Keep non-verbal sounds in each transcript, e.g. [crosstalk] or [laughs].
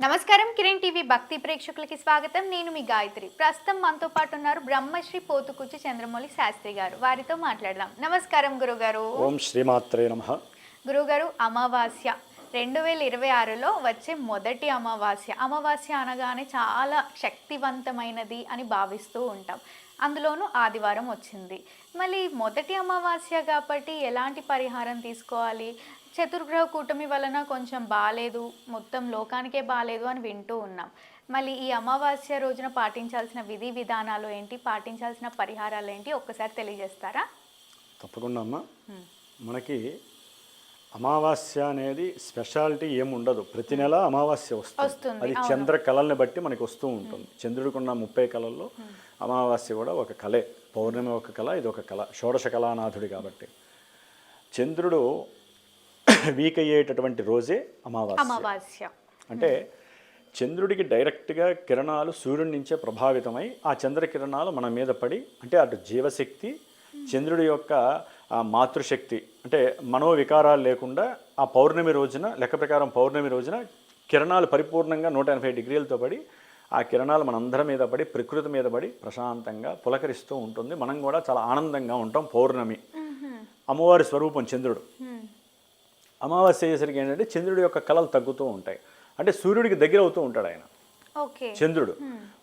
నమస్కారం కిరణ్ టీవీ భక్తి ప్రేక్షకులకి స్వాగతం. నేను మీ గాయత్రి. ప్రస్తుతం మనతో పాటు ఉన్నారు బ్రహ్మశ్రీ పోతుకుచ్చి చంద్రమౌళి శాస్త్రి గారు. వారితో మాట్లాడదాం. నమస్కారం గురుగారు. ఓం శ్రీమాత్రే నమ. గురుగారు అమావాస్య. రెండు వేల ఇరవై ఆరులో వచ్చే మొదటి అమావాస్య. అమావాస్య అనగానే చాలా శక్తివంతమైనది అని భావిస్తూ ఉంటాం. అందులోనూ ఆదివారం వచ్చింది. మళ్ళీ మొదటి అమావాస్య కాబట్టి ఎలాంటి పరిహారం తీసుకోవాలి? చతుర్గ్రహ కూటమి వలన కొంచెం బాగాలేదు మొత్తం లోకానికే బాగాలేదు అని వింటూ ఉన్నాం. మళ్ళీ ఈ అమావాస్య రోజున పాటించాల్సిన విధి విధానాలు ఏంటి? పాటించాల్సిన పరిహారాలు ఏంటి? ఒక్కసారి తెలియజేస్తారా? తప్పకుండా అమ్మ. మనకి అమావాస్య అనేది స్పెషాలిటీ ఏమి ఉండదు ప్రతి నెల అమావాస్య వస్తుంది. అది చంద్ర కళల్ని బట్టి మనకి వస్తూ ఉంటుంది. చంద్రుడికున్న ముప్పై కళల్లో అమావాస్య కూడా ఒక కళే. పౌర్ణమి ఒక కళ ఇది ఒక కళ. షోడశ కళానాథుడి కాబట్టి. చంద్రుడు [coughs] వీక్ అయ్యేటటువంటి రోజే అమావాస్య. అంటే చంద్రుడికి డైరెక్ట్గా కిరణాలు సూర్యుడి నుంచే ప్రభావితమై ఆ చంద్ర కిరణాలు మన మీద పడి అంటే అటు జీవశక్తి చంద్రుడి యొక్క మాతృశక్తి అంటే మనోవికారాలు లేకుండా ఆ పౌర్ణమి రోజున లెక్క ప్రకారం పౌర్ణమి రోజున కిరణాలు పరిపూర్ణంగా నూట ఎనభై డిగ్రీలతో పడి ఆ కిరణాలు మనందరి మీద పడి ప్రకృతి మీద పడి ప్రశాంతంగా పులకరిస్తూ ఉంటుంది. మనం కూడా చాలా ఆనందంగా ఉంటాం పౌర్ణమి. అమ్మవారి స్వరూపం చంద్రుడు. అమావాస్య అయ్యేసరికి ఏంటంటే చంద్రుడి యొక్క కళలు తగ్గుతూ ఉంటాయి. అంటే సూర్యుడికి దగ్గర అవుతూ ఉంటాడు ఆయన. చంద్రుడు.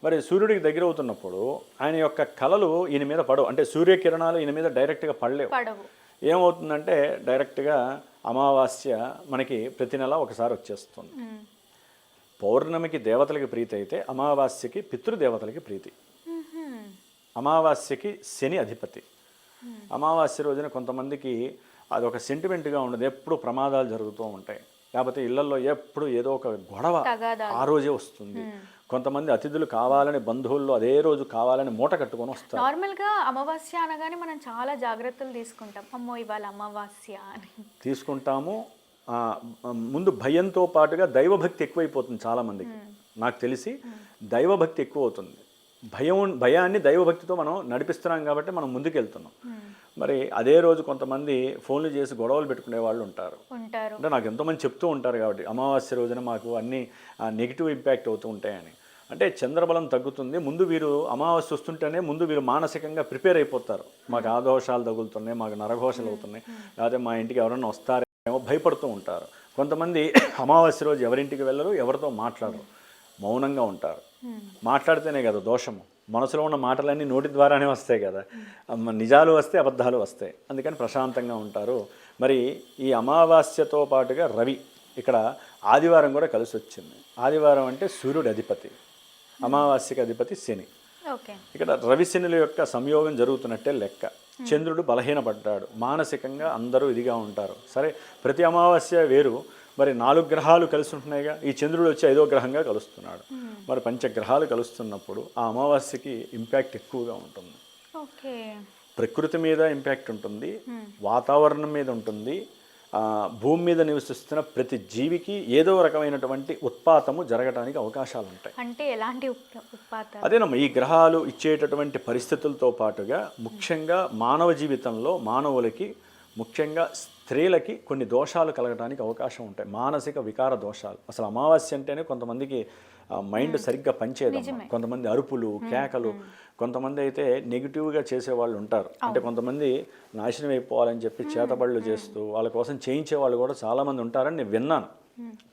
మరి సూర్యుడికి దగ్గర అవుతున్నప్పుడు ఆయన యొక్క కళలు ఈయన మీద పడవు. అంటే సూర్యకిరణాలు ఈయన మీద డైరెక్ట్గా పడలేవు. ఏమవుతుందంటే డైరెక్ట్గా అమావాస్య మనకి ప్రతి నెల ఒకసారి వచ్చేస్తుంది. పౌర్ణమికి దేవతలకి ప్రీతి అయితే అమావాస్యకి పితృదేవతలకి ప్రీతి. అమావాస్యకి శని అధిపతి. అమావాస్య రోజున కొంతమందికి అది ఒక సెంటిమెంట్గా ఉండదు. ఎప్పుడు ప్రమాదాలు జరుగుతూ ఉంటాయి. లేకపోతే ఇళ్ళలో ఎప్పుడు ఏదో ఒక గొడవ. ఆ రోజే వస్తుంది. కొంతమంది అతిథులు కావాలని బంధువుల్లో అదే రోజు కావాలని మూట కట్టుకొని వస్తారు. నార్మల్గా అమావాస్య అనగానే మనం చాలా జాగ్రత్తలు తీసుకుంటాం. అమ్మో ఇవాళ అమావాస్య అని. తీసుకుంటాము. ముందు భయంతో పాటుగా దైవభక్తి ఎక్కువైపోతుంది చాలామందికి. నాకు తెలిసి దైవభక్తి ఎక్కువ అవుతుంది భయం భయాన్ని దైవభక్తితో మనం నడిపిస్తున్నాం కాబట్టి మనం ముందుకెళ్తున్నాం. మరి అదే రోజు కొంతమంది ఫోన్లు చేసి గొడవలు పెట్టుకునే వాళ్ళు ఉంటారు. ఉంటారు. అంటే నాకు ఎంతోమంది చెప్తూ ఉంటారు కాబట్టి అమావాస్య రోజున మాకు అన్ని నెగిటివ్ ఇంపాక్ట్ అవుతూ ఉంటాయని. అంటే చంద్రబలం తగ్గుతుంది. ముందు వీరు అమావాస్య వస్తుంటేనే ముందు వీరు మానసికంగా ప్రిపేర్ అయిపోతారు. మాకు ఆ దోషాలు తగులుతున్నాయి మాకు నరఘోషలు అవుతున్నాయి. లేకపోతే మా ఇంటికి ఎవరైనా వస్తారేమో భయపడుతూ ఉంటారు. కొంతమంది అమావాస్య రోజు ఎవరింటికి వెళ్ళరు ఎవరితో మాట్లాడరు. మౌనంగా ఉంటారు. మాట్లాడితేనే కదా దోషము. మనసులో ఉన్న మాటలన్నీ నోటి ద్వారానే వస్తాయి కదా. నిజాలు వస్తే అబద్ధాలు వస్తాయి. అందుకని ప్రశాంతంగా ఉంటారు. మరి ఈ అమావాస్యతో పాటుగా రవి ఇక్కడ ఆదివారం కూడా కలిసి వచ్చింది. ఆదివారం అంటే సూర్యుడి అధిపతి. అమావాస్యకి అధిపతి శని. ఓకే. ఇక్కడ రవి శనుల యొక్క సంయోగం జరుగుతున్నట్టే లెక్క. చంద్రుడు బలహీనపడ్డాడు. మానసికంగా అందరూ ఇదిగా ఉంటారు. సరే ప్రతి అమావాస్య వేరు. మరి నాలుగు గ్రహాలు కలిసి ఉంటున్నాయిగా. ఈ చంద్రుడు వచ్చి ఐదో గ్రహంగా కలుస్తున్నాడు. మరి పంచగ్రహాలు కలుస్తున్నప్పుడు ఆ అమావాస్యకి ఇంపాక్ట్ ఎక్కువగా ఉంటుంది. ప్రకృతి మీద ఇంపాక్ట్ ఉంటుంది. వాతావరణం మీద ఉంటుంది. భూమి మీద నివసిస్తున్న ప్రతి జీవికి ఏదో రకమైనటువంటి ఉత్పాతము జరగడానికి అవకాశాలు ఉంటాయి. అంటే ఎలాంటి అదేనమ్మా ఈ గ్రహాలు ఇచ్చేటటువంటి పరిస్థితులతో పాటుగా ముఖ్యంగా మానవ జీవితంలో మానవులకి ముఖ్యంగా స్త్రీలకి కొన్ని దోషాలు కలగడానికి అవకాశం ఉంటాయి. మానసిక వికార దోషాలు. అసలు అమావాస్య అంటేనే కొంతమందికి మైండ్ సరిగ్గా పనిచేయదు కొంతమంది అరుపులు కేకలు కొంతమంది అయితే నెగిటివ్గా చేసే వాళ్ళు ఉంటారు. అంటే కొంతమంది నాశనం అయిపోవాలని చెప్పి చేతబడులు చేస్తూ వాళ్ళ కోసం చేయించే వాళ్ళు కూడా చాలామంది ఉంటారని నేను విన్నాను.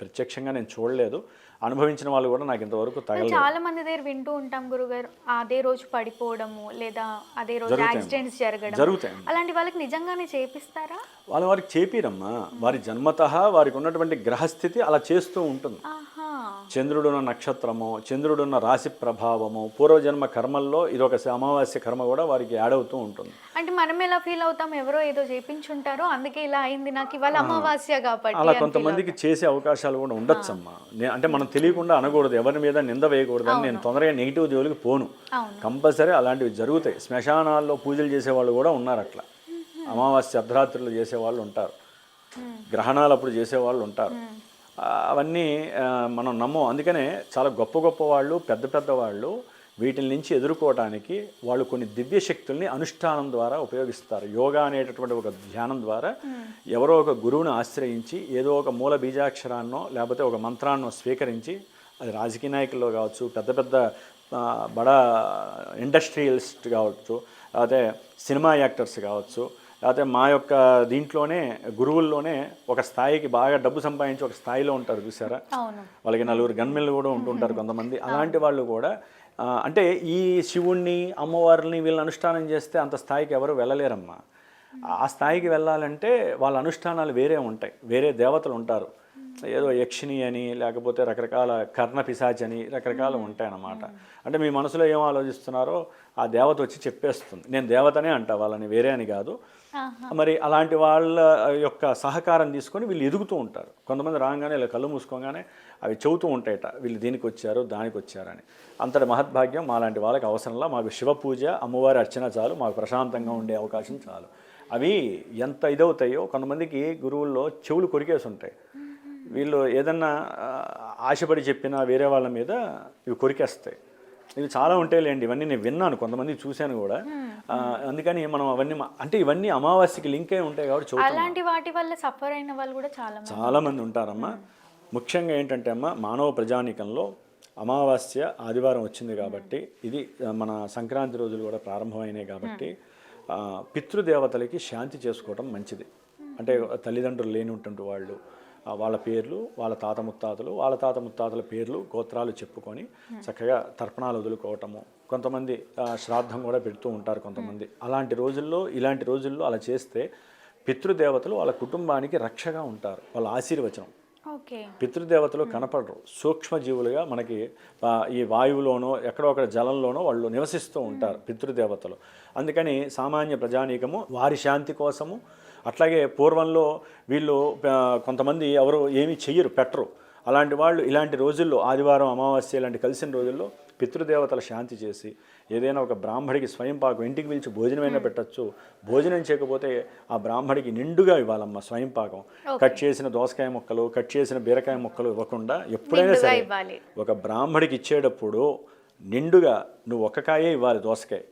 ప్రత్యక్షంగా నేను చూడలేదు. అనుభవించిన వాళ్ళు కూడా నాకు ఇంతవరకు చాలా మంది దగ్గర వింటూ ఉంటాం గురుగారు అదే రోజు పడిపోవడము లేదా అదే రోజు. యాక్సిడెంట్స్ జరగడం జరుగుతాయి అలాంటి వాళ్ళకి నిజంగానే చేపిస్తారా? వాళ్ళ వారికి చేపిరమ్మా. వారి జన్మత వారికి ఉన్నటువంటి గ్రహస్థితి అలా చేస్తూ ఉంటుంది. చంద్రుడున్న నక్షత్రము చంద్రుడున్న రాశి ప్రభావము పూర్వజన్మ కర్మల్లో ఇదొక అమావాస్య కర్మ కూడా వారికి యాడ్ అవుతూ ఉంటుంది. అంటే మనం ఎలా ఫీల్ అవుతాం? ఎవరో ఏదో చేపించుంటారో అందుకే ఇలా అయింది. నాకు ఇవాళ అమావాస్య కాబట్టి అలా కొంతమందికి చేసే అవకాశాలు కూడా ఉండొచ్చమ్మా. అంటే మనం తెలియకుండా అనకూడదు. ఎవరి మీద నింద వేయకూడదు అని నేను తొందరగా నెగిటివ్ జోలికి పోను. కంపల్సరీ అలాంటివి జరుగుతాయి. శ్మశానాల్లో పూజలు చేసేవాళ్ళు కూడా ఉన్నారు అట్లా. అమావాస్య అర్ధరాత్రులు చేసేవాళ్ళు ఉంటారు. గ్రహణాలు అప్పుడు చేసేవాళ్ళు ఉంటారు. అవన్నీ మనం నమ్మం. అందుకనే చాలా గొప్ప గొప్ప వాళ్ళు పెద్ద పెద్ద వాళ్ళు వీటి నుంచి ఎదుర్కోవడానికి వాళ్ళు కొన్ని దివ్య శక్తుల్ని అనుష్ఠానం ద్వారా ఉపయోగిస్తారు. యోగా అనేటటువంటి ఒక ధ్యానం ద్వారా ఎవరో ఒక గురువుని ఆశ్రయించి ఏదో ఒక మూల బీజాక్షరాన్నో లేకపోతే ఒక మంత్రాన్నో స్వీకరించి అది రాజకీయ నాయకుల్లో కావచ్చు పెద్ద పెద్ద బడా ఇండస్ట్రియలిస్ట్ కావచ్చు అదే సినిమా యాక్టర్స్ కావచ్చు లేకపోతే మా యొక్క దీంట్లోనే గురువుల్లోనే ఒక స్థాయికి బాగా డబ్బు సంపాదించి ఒక స్థాయిలో ఉంటారు చూసారా వాళ్ళకి నలుగురు గన్మెన్లు కూడా ఉంటుంటారు [laughs] కొంతమంది. అలాంటి వాళ్ళు కూడా అంటే ఈ శివుణ్ణి అమ్మవారిని వీళ్ళని అనుష్ఠానం చేస్తే అంత స్థాయికి ఎవరు వెళ్ళలేరమ్మా. ఆ స్థాయికి వెళ్ళాలంటే వాళ్ళ అనుష్ఠానాలు వేరే ఉంటాయి వేరే దేవతలు ఉంటారు. ఏదో యక్షిణి అని లేకపోతే రకరకాల కర్ణ పిశాచి అని రకరకాలు ఉంటాయి అన్నమాట అంటే మీ మనసులో ఏం ఆలోచిస్తున్నారో ఆ దేవత వచ్చి చెప్పేస్తుంది. నేను దేవతనే అంటా వాళ్ళని వేరే అని కాదు. మరి అలాంటి వాళ్ళ యొక్క సహకారం తీసుకొని వీళ్ళు ఎదుగుతూ ఉంటారు. కొంతమంది రాగానే ఇలా కళ్ళు మూసుకోగానే అవి చెబుతూ ఉంటాయట వీళ్ళు దీనికి వచ్చారు దానికి వచ్చారని. అంతటి మహద్భాగ్యం మాలాంటి వాళ్ళకి అవసరంలా మాకు శివ పూజ అమ్మవారి అర్చన చాలు మాకు ప్రశాంతంగా ఉండే అవకాశం చాలు. అవి ఎంత ఇదవుతాయో కొంతమందికి గురువుల్లో చెవులు కొరికేసి ఉంటాయి. వీళ్ళు ఏదన్నా ఆశపడి చెప్పినా వేరే వాళ్ళ మీద ఇవి కొరికేస్తాయి. ఇవి చాలా ఉంటాయిలేండి ఇవన్నీ నేను విన్నాను కొంతమంది చూశాను కూడా. అందుకని మనం అవన్నీ అంటే ఇవన్నీ అమావాస్యకి లింక్ అయి ఉంటాయి కాబట్టి అలాంటి వాటి వల్ల సఫర్ అయిన వాళ్ళు కూడా చాలా చాలా మంది ఉంటారమ్మా. ముఖ్యంగా ఏంటంటే అమ్మా మానవ ప్రజానీకంలో అమావాస్య ఆదివారం వచ్చింది కాబట్టి ఇది మన సంక్రాంతి రోజులు కూడా ప్రారంభమైనాయి కాబట్టి పితృదేవతలకి శాంతి చేసుకోవటం మంచిది. అంటే తల్లిదండ్రులు లేనిటువంటి వాళ్ళు ఆ, వాళ్ళ పేర్లు వాళ్ళ తాత ముత్తాతలు వాళ్ళ తాత ముత్తాతల పేర్లు గోత్రాలు చెప్పుకొని చక్కగా తర్పణాలు వదులుకోవటము. కొంతమంది శ్రాద్ధం కూడా పెడుతూ ఉంటారు కొంతమంది. అలాంటి రోజుల్లో ఇలాంటి రోజుల్లో అలా చేస్తే పితృదేవతలు వాళ్ళ కుటుంబానికి రక్షగా ఉంటారు వాళ్ళ ఆశీర్వచనం. ఓకే. పితృదేవతలు కనపడరు. సూక్ష్మజీవులుగా మనకి ఈ వాయువులోనో ఎక్కడో అక్కడ జలంలోనో వాళ్ళు నివసిస్తూ ఉంటారు పితృదేవతలు. అందుకని సామాన్య ప్రజానీకము వారి శాంతి కోసము అట్లాగే పూర్వంలో వీళ్ళు కొంతమంది ఎవరు ఏమీ చెయ్యరు పెట్టరు. అలాంటి వాళ్ళు ఇలాంటి రోజుల్లో ఆదివారం అమావాస్య ఇలాంటి కలిసిన రోజుల్లో పితృదేవతల శాంతి చేసి ఏదైనా ఒక బ్రాహ్మడికి స్వయం పాకం ఇంటికి పిలిచి భోజనమైనా పెట్టచ్చు. భోజనం చేయకపోతే ఆ బ్రాహ్మడికి నిండుగా ఇవ్వాలమ్మా స్వయం పాకం. కట్ చేసిన దోసకాయ ముక్కలు కట్ చేసిన బీరకాయ ముక్కలు ఇవ్వకుండా ఎప్పుడైనా సరే ఒక బ్రాహ్మడికి ఇచ్చేటప్పుడు నిండుగా నువ్వు ఒక్క కాయే ఇవ్వాలి దోసకాయ.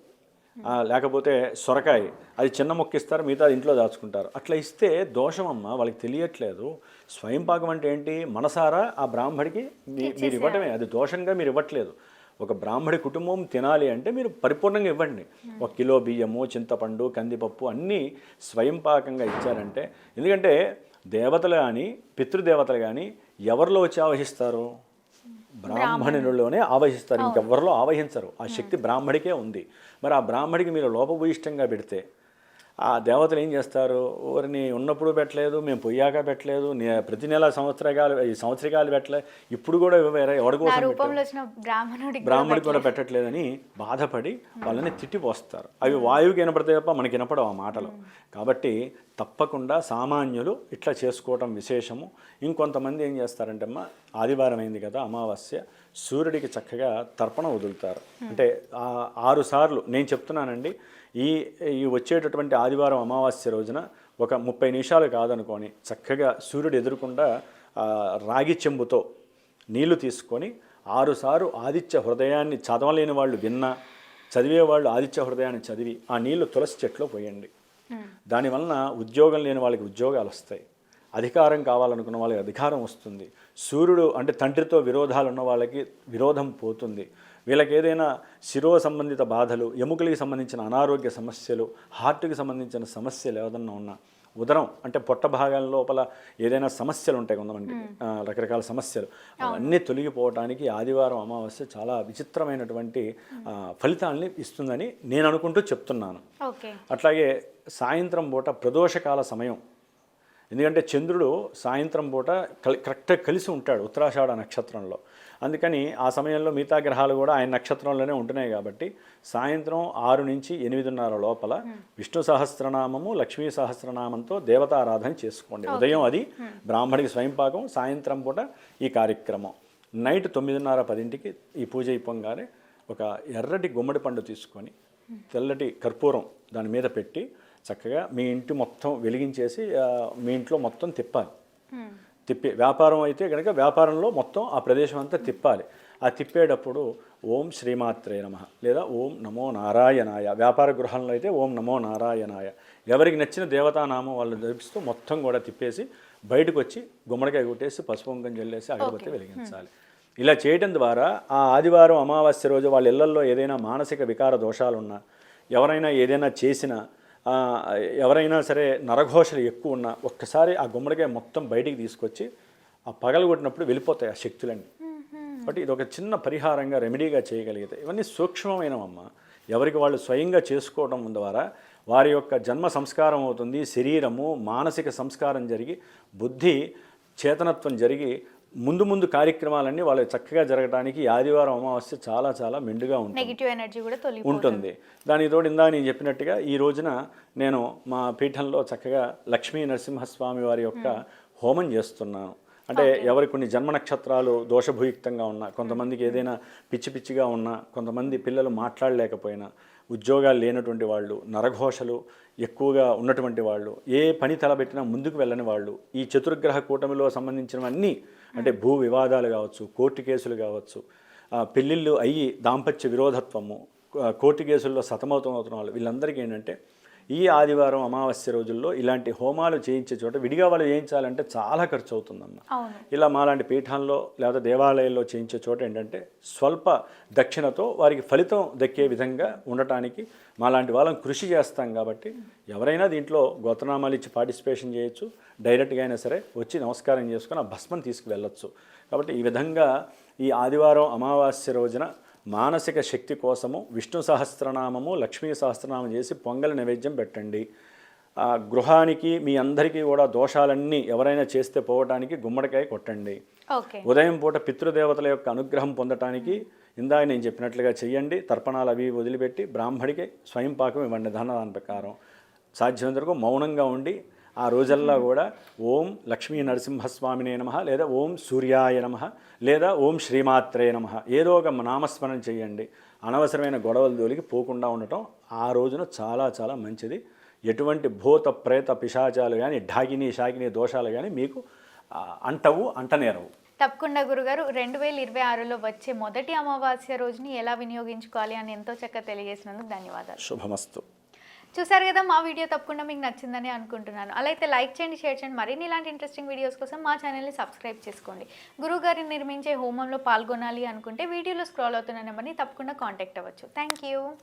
లేకపోతే సొరకాయ అది చిన్న మొక్క ఇస్తారు మిగతా ఇంట్లో దాచుకుంటారు. అట్లా ఇస్తే దోషం అమ్మ వాళ్ళకి తెలియట్లేదు. స్వయం పాకం అంటే ఏంటి? మనసారా ఆ బ్రాహ్మడికి మీ- మీరు ఇవ్వటమే. అది దోషంగా మీరు ఇవ్వట్లేదు. ఒక బ్రాహ్మడి కుటుంబం తినాలి అంటే మీరు పరిపూర్ణంగా ఇవ్వండి. ఒక కిలో బియ్యము చింతపండు కందిపప్పు అన్నీ స్వయం పాకంగా ఇచ్చారంటే ఎందుకంటే దేవతలు కానీ పితృదేవతలు కానీ ఎవరిలో వచ్చి ఆవహిస్తారు? బ్రాహ్మణుల్లోనే ఆవహిస్తారు ఇంకెవ్వరిలో ఆవహించరు. ఆ శక్తి బ్రాహ్మడికే ఉంది. మరి ఆ బ్రాహ్మడికి మీరు లోపభూయిష్టంగా పెడితే ఆ దేవతలు ఏం చేస్తారు? ఊరిని ఉన్నప్పుడు పెట్టలేదు మేము పొయ్యాక పెట్టలేదు ప్రతి నెల సంవత్సరకాలు ఈ సంవత్సరకాలు పెట్టలే ఇప్పుడు కూడా వేరే ఎవరి నా కోసం రూపంలో వచ్చిన బ్రాహ్మణుడికి బ్రాహ్మణి కూడా పెట్టట్లేదని బాధపడి వాళ్ళని తిట్టిపోస్తారు అవి వాయువుకి వినపడతాయి తప్ప మనకి వినపడవు ఆ మాటలు. కాబట్టి తప్పకుండా సామాన్యులు ఇట్లా చేసుకోవటం విశేషము. ఇంకొంతమంది ఏం చేస్తారంటే అమ్మా ఆదివారం అయింది కదా అమావాస్య సూర్యుడికి చక్కగా తర్పణ వదులుతారు. అంటే ఆరు సార్లు నేను చెప్తున్నానండి ఈ ఈ వచ్చేటటువంటి ఆదివారం అమావాస్య రోజున ఒక ముప్పై నిమిషాలు కాదనుకొని చక్కగా సూర్యుడు ఎదురుకుండా రాగి చెంబుతో నీళ్ళు తీసుకొని ఆరుసార్లు ఆదిత్య హృదయాన్ని చదవలేని వాళ్ళు విన్నా చదివేవాళ్ళు ఆదిత్య హృదయాన్ని చదివి ఆ నీళ్ళు తులసి చెట్లో పోయండి. దానివలన ఉద్యోగం లేని వాళ్ళకి ఉద్యోగాలు వస్తాయి. అధికారం కావాలనుకున్న వాళ్ళకి అధికారం వస్తుంది. సూర్యుడు అంటే తండ్రితో విరోధాలు ఉన్న వాళ్ళకి విరోధం పోతుంది. వీళ్ళకి ఏదైనా శిరో సంబంధిత బాధలు ఎముకలకి సంబంధించిన అనారోగ్య సమస్యలు హార్ట్కి సంబంధించిన సమస్యలు ఏదన్నా ఉన్నా ఉదరం అంటే పొట్ట భాగాల లోపల ఏదైనా సమస్యలు ఉంటాయి కొంతమంది ఆ, రకరకాల సమస్యలు. అవన్నీ తొలగిపోవడానికి ఆదివారం అమావాస్య చాలా విచిత్రమైనటువంటి ఆ, ఫలితాల్ని ఇస్తుందని నేను అనుకుంటూ చెప్తున్నాను. అట్లాగే సాయంత్రం పూట ప్రదోషకాల సమయం. ఎందుకంటే చంద్రుడు సాయంత్రం పూట కలి కరెక్ట్గా కలిసి ఉంటాడు ఉత్తరాషాఢ నక్షత్రంలో. అందుకని ఆ సమయంలో మిగతా గ్రహాలు కూడా ఆయన నక్షత్రంలోనే ఉంటున్నాయి కాబట్టి సాయంత్రం ఆరు నుంచి ఎనిమిదిన్నర లోపల విష్ణు సహస్రనామము లక్ష్మీ సహస్రనామంతో దేవతారాధన చేసుకోండి. ఉదయం అది బ్రాహ్మడికి స్వయంపాకం సాయంత్రం పూట ఈ కార్యక్రమం. నైట్ తొమ్మిదిన్నర పదింటికి ఈ పూజ అయిపోగానే ఒక ఎర్రటి గుమ్మడి పండు తీసుకొని తెల్లటి కర్పూరం దాని మీద పెట్టి చక్కగా మీ ఇంటి మొత్తం వెలిగించేసి మీ ఇంట్లో మొత్తం తిప్పాలి. తిప్పి వ్యాపారం అయితే కనుక వ్యాపారంలో మొత్తం ఆ ప్రదేశం అంతా తిప్పాలి. ఆ తిప్పేటప్పుడు ఓం శ్రీమాత్రే నమ లేదా ఓం నమో నారాయణాయ వ్యాపార గృహంలో అయితే ఓం నమో నారాయణాయ. ఎవరికి నచ్చిన దేవతానామం వాళ్ళు జపిస్తూ మొత్తం కూడా తిప్పేసి బయటకు వచ్చి గుమ్మడికాయ కొట్టేసి పసుపు కుంకం జల్లేసి అగరబత్తి వెలిగించాలి. ఇలా చేయడం ద్వారా ఆ ఆదివారం అమావాస్య రోజు వాళ్ళ ఇళ్ళల్లో ఏదైనా మానసిక వికార దోషాలు ఉన్నా ఎవరైనా ఏదైనా చేసినా ఎవరైనా సరే నరఘోషలు ఎక్కువ ఉన్నా ఒక్కసారి ఆ గుమ్మడికాయ మొత్తం బయటికి తీసుకొచ్చి ఆ పగలగొట్టినప్పుడు వెళ్ళిపోతాయి ఆ శక్తులన్నీ. బట్ ఇది ఒక చిన్న పరిహారంగా రెమెడీగా చేయగలిగితే ఇవన్నీ సూక్ష్మమైనవమ్మ ఎవరికి వాళ్ళు స్వయంగా చేసుకోవడం ద్వారా వారి యొక్క జన్మ సంస్కారం అవుతుంది శరీరము మానసిక సంస్కారం జరిగి బుద్ధి చేతనత్వం జరిగి ముందు ముందు కార్యక్రమాలన్నీ వాళ్ళకి చక్కగా జరగడానికి ఆదివారం అమావాస్య చాలా చాలా మెండుగా ఉంటుంది. నెగిటివ్ ఎనర్జీ కూడా ఉంటుంది. దానికి తోడు ఇందా నేను చెప్పినట్టుగా ఈ రోజున నేను మా పీఠంలో చక్కగా లక్ష్మీ నరసింహస్వామి వారి యొక్క హోమం చేస్తున్నాను. అంటే ఎవరి కొన్ని జన్మ నక్షత్రాలు దోషభూయుక్తంగా ఉన్నా కొంతమందికి ఏదైనా పిచ్చి పిచ్చిగా ఉన్నా కొంతమంది పిల్లలు మాట్లాడలేకపోయినా ఉద్యోగాలు లేనటువంటి వాళ్ళు నరఘోషలు ఎక్కువగా ఉన్నటువంటి వాళ్ళు ఏ పని తలబెట్టినా ముందుకు వెళ్ళని వాళ్ళు ఈ చతుర్గ్రహ కూటమిలో సంబంధించినవన్నీ అంటే భూ వివాదాలు కావచ్చు కోర్టు కేసులు కావచ్చు పెళ్ళిళ్ళు అయ్యి దాంపత్య విరోధత్వము కోర్టు కేసుల్లో సతమతం అవుతున్న వాళ్ళు వీళ్ళందరికీ ఏంటంటే ఈ ఆదివారం అమావాస్య రోజుల్లో ఇలాంటి హోమాలు చేయించే చోట విడిగా వాళ్ళు చేయించాలంటే చాలా ఖర్చు అవును. ఇలా మాలాంటి పీఠాల్లో లేదా దేవాలయాల్లో చేయించే చోట ఏంటంటే స్వల్ప దక్షిణతో వారికి ఫలితం దక్కే విధంగా ఉండటానికి మాలాంటి వాళ్ళని కృషి చేస్తాం కాబట్టి ఎవరైనా దీంట్లో గోతనామాలు ఇచ్చి పార్టిసిపేషన్ చేయొచ్చు. డైరెక్ట్గా అయినా సరే వచ్చి నమస్కారం చేసుకొని ఆ భస్మం తీసుకువెళ్ళొచ్చు. కాబట్టి ఈ విధంగా ఈ ఆదివారం అమావాస్య రోజున మానసిక శక్తి కోసము విష్ణు సహస్రనామము లక్ష్మీ సహస్రనామం చేసి పొంగల్ నైవేద్యం పెట్టండి. ఆ గృహానికి మీ అందరికీ కూడా దోషాలన్నీ ఎవరైనా చేస్తే పోవటానికి గుమ్మడికాయ కొట్టండి. ఉదయం పూట పితృదేవతల యొక్క అనుగ్రహం పొందటానికి ఇందాక నేను చెప్పినట్లుగా చెయ్యండి. తర్పణాలు అవి వదిలిపెట్టి బ్రాహ్మడికి స్వయం పాకం ఇవ్వండి. ధనదాన ప్రకారం. సాధ్యమైనంత వరకు మౌనంగా ఉండి ఆ రోజల్లా కూడా ఓం లక్ష్మీ నరసింహస్వామినే నమ లేదా ఓం సూర్యాయ నమ లేదా ఓం శ్రీమాత్రే నమ ఏదో ఒక నామస్మరణ చేయండి. అనవసరమైన గొడవలు జోలికి పోకుండా ఉండటం ఆ రోజున చాలా చాలా మంచిది. ఎటువంటి భూత ప్రేత పిశాచాలు కానీ ఢాకిని షాకిని దోషాలు కానీ మీకు అంటవు అంటనేరవు. తప్పకుండా గురుగారు రెండు వేల ఇరవై ఆరులో వచ్చే మొదటి అమావాస్య రోజుని ఎలా వినియోగించుకోవాలి అని ఎంతో చక్కగా తెలియజేసినందుకు ధన్యవాదాలు. శుభమస్తు. చూసారు కదా మా వీడియో తప్పకుండా మీకు నచ్చిందని అనుకుంటున్నాను. అలా అయితే లైక్ చేయండి షేర్ చేయండి మరిన్ని ఇలాంటి ఇంట్రెస్టింగ్ వీడియోస్ కోసం మా ఛానల్ని సబ్స్క్రైబ్ చేసుకోండి. గురువు గారిని నిర్మించే హోమంలో పాల్గొనాలి అనుకుంటే వీడియోలో స్క్రోల్ అవుతున్న నెంబర్ని తప్పకుండా కాంటాక్ట్ అవ్వచ్చు. Thank you